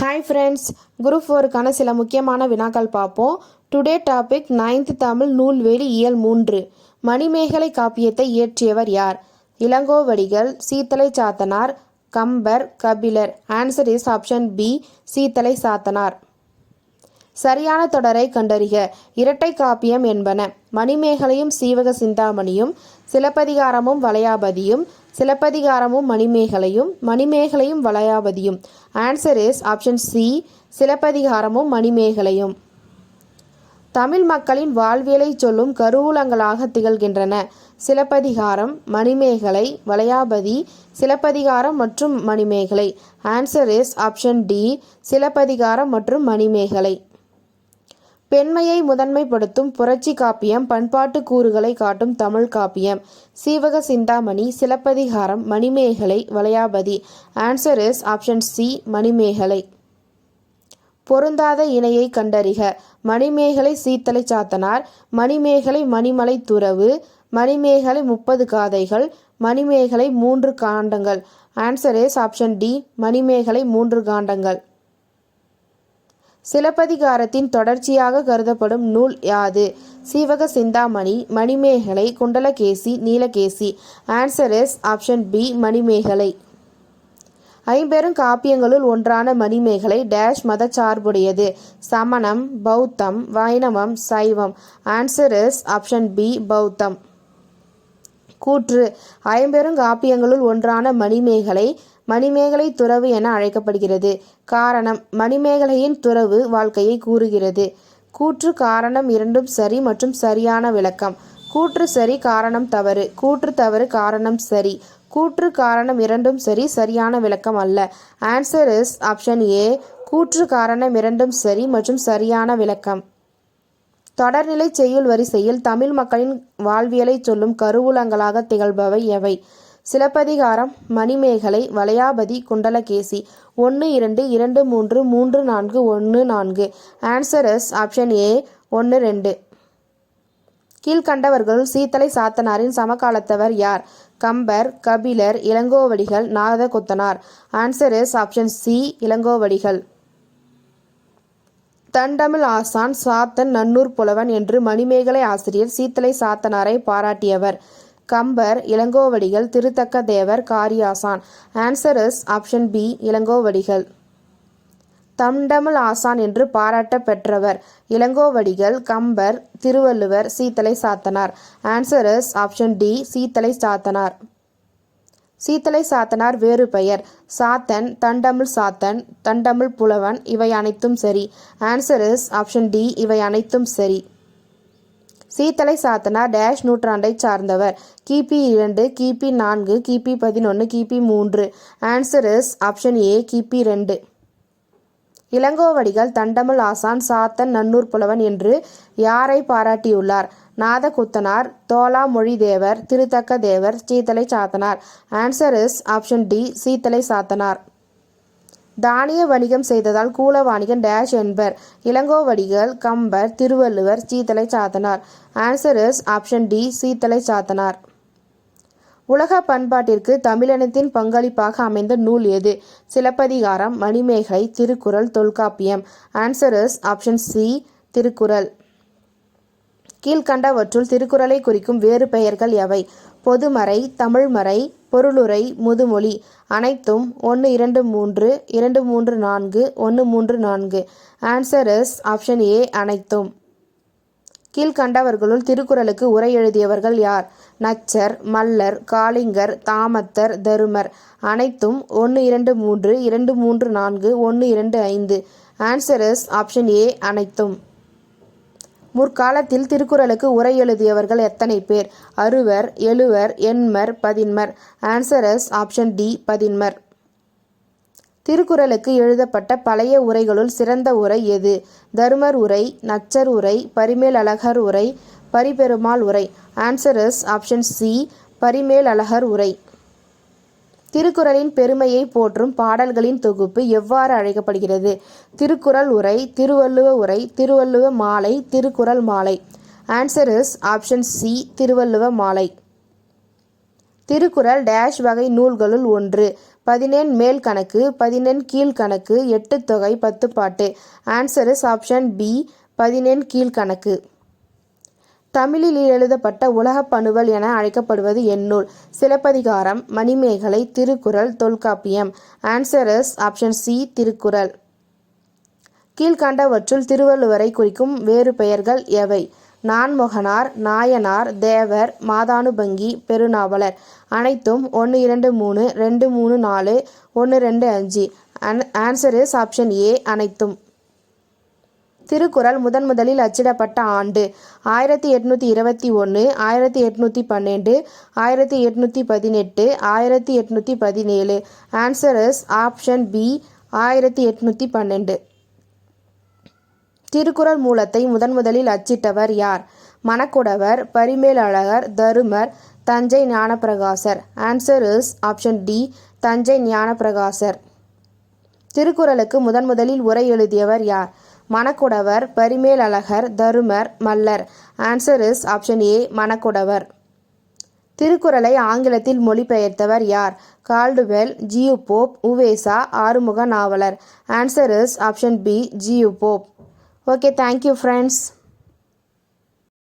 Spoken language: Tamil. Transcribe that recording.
ஹாய் ஃப்ரெண்ட்ஸ் குரூப் ஃபோருக்கான சில முக்கியமான வினாக்கள் பார்ப்போம். டுடே டாபிக் நைன்த் தமிழ் நூல்வேலி இயல் மூன்று. மணிமேகலை காப்பியத்தை இயற்றியவர் யார்? Ilangovadigal Seethalai Sathanar Kambar Kapilar. Answer is option B Seethalai Sathanar. சரியான தொடரை கண்டறிக. இரட்டை காப்பியம் என்பன. மணிமேகலையும் சீவக சிந்தாமணியும் சிலப்பதிகாரமும் வளையாபதியும் சிலப்பதிகாரமும் மணிமேகலையும் மணிமேகலையும் வளையாபதியும் ஆன்சர் இஸ் ஆப்ஷன் சி சிலப்பதிகாரமும் மணிமேகலையும். தமிழ் மக்களின் வாழ்வியலை சொல்லும் கருவூலங்களாக திகழ்கின்றன. சிலப்பதிகாரம் மணிமேகலை வளையாபதி சிலப்பதிகாரம் மற்றும் Manimekalai. Answer is option D Silappathikaram மற்றும் மணிமேகலை. பெண்மையை முதன்மைப்படுத்தும் புரட்சி காப்பியம் பண்பாட்டு கூறுகளை காட்டும் தமிழ் காப்பியம். Seevaka Chintamani Silappathikaram Manimekalai Valayapathi. Answer is option C Manimekalai. பொருந்தாத இணையை கண்டறிக. மணிமேகலை சீத்தலை சாத்தனார். மணிமேகலை மணிமலை துறவு. மணிமேகலை முப்பது காதைகள். மணிமேகலை மூன்று காண்டங்கள். Answer is option D Manimekalai மூன்று காண்டங்கள். சிலப்பதிகாரத்தின் தொடர்ச்சியாக கருதப்படும் நூல் யாது? Seevaka Chintamani Manimekalai Kundalakesi Neelakesi. Answer is option B Manimekalai. ஐம்பெரும் காப்பியங்களுள் ஒன்றான மணிமேகலை டேஷ் மதச்சார்புடையது. சமணம் பௌத்தம் வைணவம் சைவம். ஆன்சர் இஸ் ஆப்ஷன் பி பௌத்தம். கூற்று ஐம்பெரும் காப்பியங்களுள் ஒன்றான மணிமேகலை மணிமேகலை துறவு என அழைக்கப்படுகிறது. காரணம் மணிமேகலையின் துறவு வாழ்க்கையை கூறுகிறது. கூற்று காரணம் இரண்டும் சரி மற்றும் சரியான விளக்கம். கூற்று சரி காரணம் தவறு கூற்று தவறு காரணம் சரி. கூற்று காரணம் இரண்டும் சரி சரியான விளக்கம் அல்ல. ஆன்சர் இஸ் ஆப்ஷன் ஏ கூற்று காரணம் இரண்டும் சரி மற்றும் சரியான விளக்கம். தொடர்நிலை செய்யுள் வரிசையில் தமிழ் மக்களின் வாழ்வியலை சொல்லும் கருவூலங்களாக திகழ்பவை எவை? சிலப்பதிகாரம் மணிமேகலை வளையாபதி குண்டலகேசி ஒன்று இரண்டு இரண்டு மூன்று மூன்று நான்கு ஒன்று நான்கு. ஆன்சரஸ் ஆப்ஷன் ஏ ஒன்று ரெண்டு. கீழ்கண்டவர்கள் சீத்தலை சாத்தனாரின் சமகாலத்தவர் யார்? கம்பர் கபிலர் இளங்கோவடிகள் நாரத கொத்தனார் answer is option C Ilangovadigal. தண்டமிழ் ஆசான் சாத்தன் நன்னூர் புலவன் என்று மணிமேகலை ஆசிரியர் சீத்தலை சாத்தனாரை பாராட்டியவர். Kambar Ilangovadigal Thiruthakka Thevar Kariyasan. Answer is option B Ilangovadigal. தண்டமிழ் ஆசான் என்று பாராட்ட பெற்றவர். Ilangovadigal Kambar Thiruvalluvar Seethalai Sathanar. Answer is option D Seethalai Sathanar. Seethalai Sathanar வேறு பெயர். சாத்தன் தண்டமிழ் சாத்தன் தண்டமிழ் புலவன் இவை அனைத்தும் சரி. ஆன்சர் இஸ் ஆப்ஷன் டி இவை அனைத்தும் சரி. சீத்தலை சாத்தனார் டேஷ் நூற்றாண்டை சார்ந்தவர். கிபி இரண்டு கிபி நான்கு கிபி பதினொன்று கிபி மூன்று. ஆன்சர் இஸ் ஆப்ஷன் ஏ கிபி ரெண்டு. இளங்கோவடிகள் தண்டமிழ் ஆசான் சாத்தன் நன்னூர் புலவன் என்று யாரை பாராட்டியுள்ளார்? Nathakuthanar Thola Mozhithevar Thiruthakka Thevar Seethalai Sathanar. Answer is option D Seethalai Sathanar. தானிய வணிகம் செய்ததால் கூலவாணிகன் டேஷ் என்பர். Ilangovadigal Kambar Thiruvalluvar Seethalai Sathanar. Answer is option D Seethalai Sathanar. உலக பண்பாட்டிற்கு தமிழினத்தின் பங்களிப்பாக அமைந்த நூல் எது? Silappathikaram Manimekalai Thirukkural Tholkappiyam. Answer is option C Thirukkural. கீழ்கண்டவற்றுள் திருக்குறளை குறிக்கும் வேறு பெயர்கள் எவை? பொதுமறை தமிழ்மறை பொருளுரை முதுமொழி அனைத்தும் ஒன்று இரண்டு மூன்று இரண்டு மூன்று நான்கு ஒன்று மூன்று நான்கு. ஆன்சர் இஸ் ஆப்ஷன் ஏ அனைத்தும். கீழ்கண்டவர்களுள் திருக்குறளுக்கு உரை எழுதியவர்கள் யார்? நச்சர் மல்லர் காளிங்கர் தாமத்தர் தருமர் அனைத்தும் ஒன்று இரண்டு மூன்று இரண்டு மூன்று நான்கு ஒன்று இரண்டு ஐந்து. ஆன்சர் இஸ் ஆப்ஷன் ஏ அனைத்தும். முற்காலத்தில் திருக்குறளுக்கு உரை எழுதியவர்கள் எத்தனை பேர்? அறுவர் எழுவர் எண்மர் பதின்மர். ஆன்சரஸ் ஆப்ஷன் டி பதின்மர். திருக்குறளுக்கு எழுதப்பட்ட பழைய உரைகளுள் சிறந்த உரை எது? தருமர் உரை நச்சர் உரை பரிமேல் அழகர் உரை பரிபெருமாள் உரை. Answer is option C Parimel Azhagar உரை. திருக்குறளின் பெருமையை போற்றும் பாடல்களின் தொகுப்பு எவ்வாறு அழைக்கப்படுகிறது? திருக்குறள் உரை திருவள்ளுவ உரை Thiruvalluva Malai Thirukkural Malai. Answer is option C Thiruvalluva Malai. Thirukkural dash வகை நூல்களுள் ஒன்று. பதினெண் மேல் கணக்கு பதினெண் கீழ்கணக்கு எட்டு தொகை பத்து பாட்டு. ஆன்சர் இஸ் ஆப்ஷன் பி பதினெண் கீழ்கணக்கு தமிழில் எழுதப்பட்ட உலகப் பணுவல் என அழைக்கப்படுவது எந்நூல் Silappathikaram Manimekalai Thirukkural Tholkappiyam. Answer is option C Thirukkural. கீழ்கண்டவற்றுள் திருவள்ளுவரை குறிக்கும் வேறு பெயர்கள் எவை? நான்மொகனார் நாயனார் தேவர் மாதானுபங்கி பெருநாவலர். அனைத்தும் ஒன்று இரண்டு மூணு ரெண்டு மூணு நாலு ஒன்று ரெண்டு அஞ்சு. ஆன்சர் இஸ் ஆப்ஷன் ஏ அனைத்தும். திருக்குறள் முதன் முதலில் அச்சிடப்பட்ட ஆண்டு. ஆயிரத்தி எட்நூற்றி இருபத்தி ஒன்று ஆயிரத்தி எட்நூற்றி பன்னெண்டு ஆயிரத்தி எட்நூற்றி பதினெட்டு ஆயிரத்தி எட்நூற்றி பதினேழு. ஆன்சரஸ் ஆப்ஷன் பி ஆயிரத்தி எட்நூற்றி பன்னெண்டு. திருக்குறள் மூலத்தை முதன் முதலில் அச்சிட்டவர் யார்? Manakkudavar Parimelazhagar Tharumar Thanjai Gnanaprakasar. Answer is option D Thanjai Gnanaprakasar. திருக்குறளுக்கு முதன் முதலில் உரை எழுதியவர் யார்? Manakkudavar Parimelazhagar Tharumar Mallar. Answer is option A Manakkudavar. திருக்குறளை ஆங்கிலத்தில் மொழிபெயர்த்தவர் யார்? Caldwell G U Pope Uvesa Arumuga Navalar answer is option B G U Pope okay thank you friends